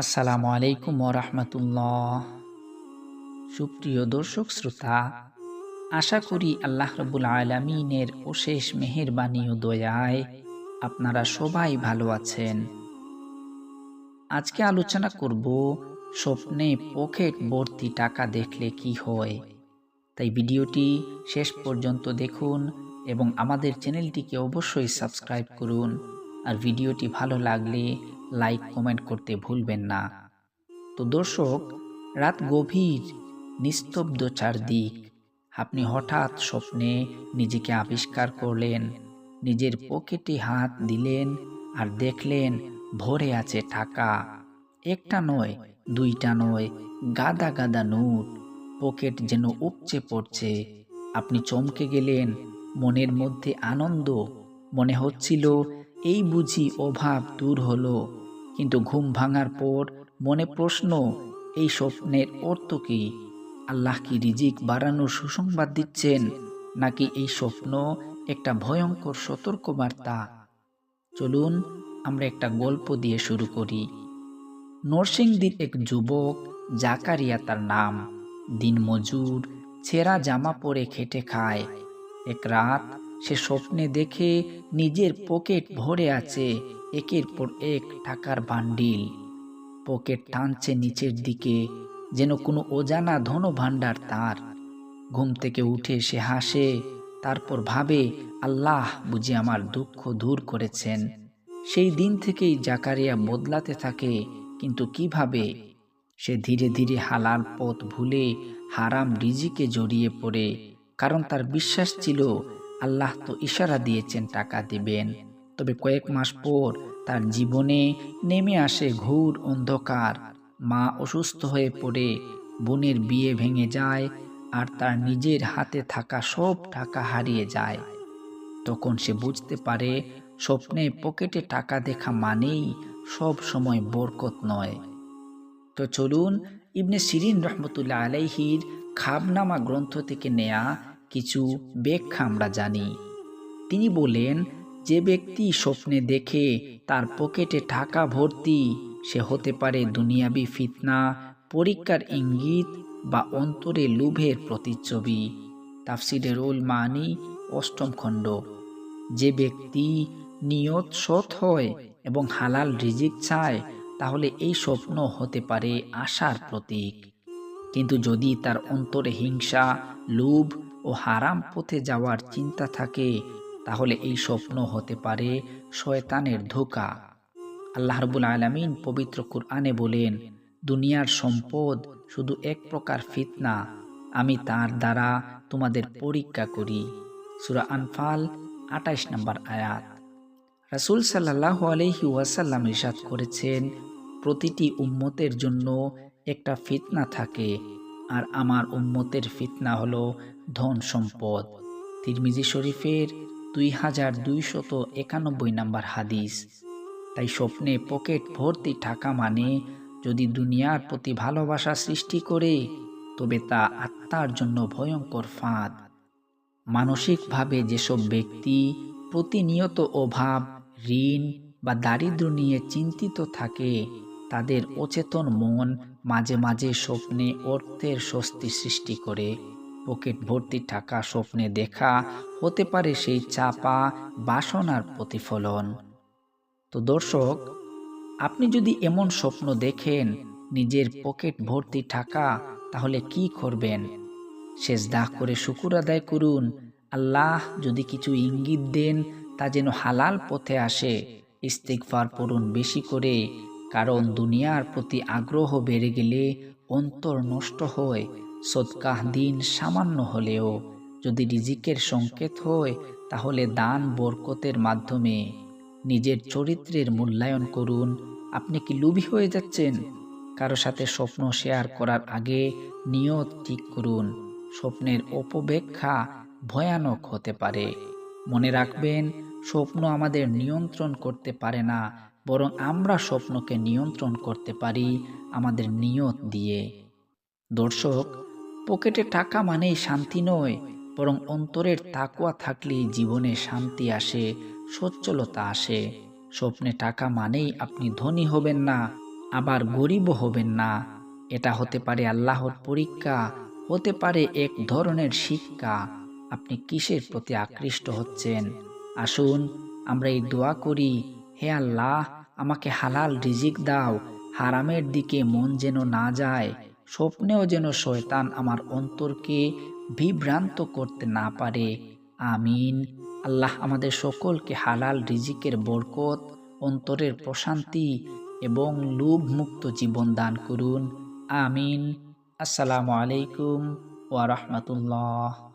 আসসালামু আলাইকুম রহমতুল্লাহ। সুপ্রিয় দর্শক, শ্রোতা, আশা করি আল্লাহ রবুল আলমিনের অশেষ মেহেরবানি ও দয়ায় আপনারা সবাই ভালো আছেন। আজকে আলোচনা করব স্বপ্নে পকেট ভর্তি টাকা দেখলে কি হয়। তাই ভিডিওটি শেষ পর্যন্ত দেখুন এবং আমাদের চ্যানেলটিকে অবশ্যই সাবস্ক্রাইব করুন। আর ভিডিওটি ভালো লাগলে লাইক কমেন্ট করতে ভুলবেন না। তো দর্শক, রাত গভীর, নিস্তব্ধ চারদিক। আপনি হঠাৎ স্বপ্নে নিজেকে আবিষ্কার করলেন, নিজের পকেটে হাত দিলেন আর দেখলেন ভরে আছে টাকা। একটা নয়, দুইটা নয়, গাদা গাদা নোট, পকেট যেন উপচে পড়ছে। আপনি চমকে গেলেন, মনের মধ্যে আনন্দ, মনে হচ্ছিল এই বুঝি অভাব দূর হলো। কিন্তু ঘুম ভাঙার পর মনে প্রশ্ন, এই স্বপ্নের অর্থ কি? আল্লাহ কি রিজিক বাড়ানোর সুসংবাদ দিচ্ছেন, নাকি এই স্বপ্ন একটা ভয়ঙ্কর সতর্ক বার্তা চলুন, আমরা একটা গল্প দিয়ে শুরু করি। নরসিংদীর এক যুবক, জাকারিয়া তার নাম। দিনমজুর, ছেঁড়া জামা পরে খেটে খায়। এক রাত সে স্বপ্নে দেখে নিজের পকেট ভরে আছে, একের পর এক টাকার বান্ডিল। পকেট টানছে নিচের দিকে, যেন কোনো অজানা ধন ভাণ্ডার তার। ঘুম থেকে উঠে সে হাসে, তারপর ভাবে, আল্লাহ বুঝি আমার দুঃখ দূর করেছেন। সেই দিন থেকেই জাকারিয়া বদলাতে থাকে, কিন্তু কীভাবে? সে ধীরে ধীরে হালাল পথ ভুলে হারাম রিজিকে জড়িয়ে পড়ে, কারণ তার বিশ্বাস ছিল আল্লাহ তো ইশারা দিয়েছেন টাকা দিবেন। তবে কয়েক মাস পর তার জীবনে নেমে আসে ঘুর অন্ধকার। মা অসুস্থ হয়ে পড়ে, বোনের বিয়ে ভেঙে যায়, আর তার নিজের হাতে থাকা সব টাকা হারিয়ে যায়। তখন সে বুঝতে পারে, স্বপ্নে পকেটে টাকা দেখা মানেই সব সময় বরকত নয়। তো চলুন, ইবনে সিরিন রহমতুল্লাহ আলাইহির খাবনামা গ্রন্থ থেকে নেয়া কিছু ব্যাখ্যা আমরা জানি। তিনি বলেন, যে ব্যক্তি স্বপ্নে দেখে তার পকেটে টাকা ভর্তি, সে হতে পারে দুনিয়াবি ফিতনা, পরীক্ষার ইঙ্গিত বা অন্তরে লোভের প্রতিচ্ছবি। তাফসিরের উল মানি, অষ্টম খণ্ড। যে ব্যক্তি নিয়ত সৎ হয় এবং হালাল রিজিক চায়, তাহলে এই স্বপ্ন হতে পারে আশার প্রতীক। কিন্তু যদি তার অন্তরে হিংসা, লোভ ও হারাম পথে যাওয়ার চিন্তা থাকে, তাহলে এই স্বপ্ন হতে পারে শয়তানের ধোকা। আল্লাহ রবুল আলমিন পবিত্র কুরআনে বলেন, দুনিয়ার সম্পদ শুধু এক প্রকার ফিতনা, আমি তার দ্বারা তোমাদের পরীক্ষা করি। সুরা আনফাল আটাইশ নম্বর আয়াত। রাসুল সাল্লাহ আলহি ওয়াসাল্লাম ইসাদ করেছেন, প্রতিটি উম্মতের জন্য একটা ফিতনা থাকে আর আমার উম্মতের ফিতনা হলো ধন সম্পদ। তিরমিজি শরীফের দুই হাজার দুইশত একানব্বই নাম্বার হাদিস। তাই স্বপ্নে পকেট ভর্তি টাকা মানে যদি দুনিয়ার প্রতি ভালোবাসা সৃষ্টি করে, তবে তা আত্মার জন্য ভয়ঙ্কর ফাঁদ। মানসিকভাবে যেসব ব্যক্তি প্রতিনিয়ত অভাব, ঋণ বা দারিদ্র নিয়ে চিন্তিত থাকে তাদের অচেতন মন মাঝে মাঝে স্বপ্নে অর্থের স্বস্তি সৃষ্টি করে। পকেট ভর্তি টাকা স্বপ্নে দেখা হতে পারে সেই চাপা বাসনার প্রতিফলন। তো দর্শক, আপনি যদি এমন স্বপ্ন দেখেন, নিজের পকেট ভর্তি টাকা, তাহলে কি করবেন? শেষ দাহ করে শুকুর আদায় করুন। আল্লাহ যদি কিছু ইঙ্গিত দেন, তা যেন হালাল পথে আসে। ইস্তিকফার পড়ুন বেশি করে। কারণ দুনিয়ার প্রতি আগ্রহ বেড়ে গেলে অন্তর নষ্ট হয় সৎকাহ দিন সামান্য হলেও। যদি রিজিকের সংকেত হয়, তাহলে দান বরকতের মাধ্যমে। নিজের চরিত্রের মূল্যায়ন করুন। আপনি কি লুভি হয়ে যাচ্ছেন? কারও সাথে স্বপ্ন শেয়ার করার আগে নিয়ত ঠিক করুন। স্বপ্নের অপব্যাখ্যা ভয়ানক হতে পারে। মনে রাখবেন, স্বপ্ন আমাদের নিয়ন্ত্রণ করতে পারে না বরং আমরা স্বপ্নকে নিয়ন্ত্রণ করতে পারি আমাদের নিয়ত দিয়ে। দর্শক, পকেটে টাকা মানেই শান্তি নয়, বরং অন্তরের তাকুয়া থাকলেই জীবনে শান্তি আসে, সচ্ছলতা আসে। স্বপ্নে টাকা মানেই আপনি ধনী হবেন না, আবার গরিবও হবেন না। এটা হতে পারে আল্লাহর পরীক্ষা, হতে পারে এক ধরনের শিক্ষা। আপনি কিসের প্রতি আকৃষ্ট হচ্ছেন? আসুন, আমরা এই দোয়া করি, হে আল্লাহ আমাকে হালাল রিজিক দাও, হারামের দিকে মন যেন না যায়, স্বপ্নেও যেন শয়তান আমার অন্তরকে বিভ্রান্ত করতে না পারে। আমিন। আল্লাহ আমাদের সকলকে হালাল রিজিকের বরকত, অন্তরের প্রশান্তি এবং লোভ মুক্ত জীবন দান করুন। আমিন। আসসালামু আলাইকুম ওয়া রাহমাতুল্লাহ।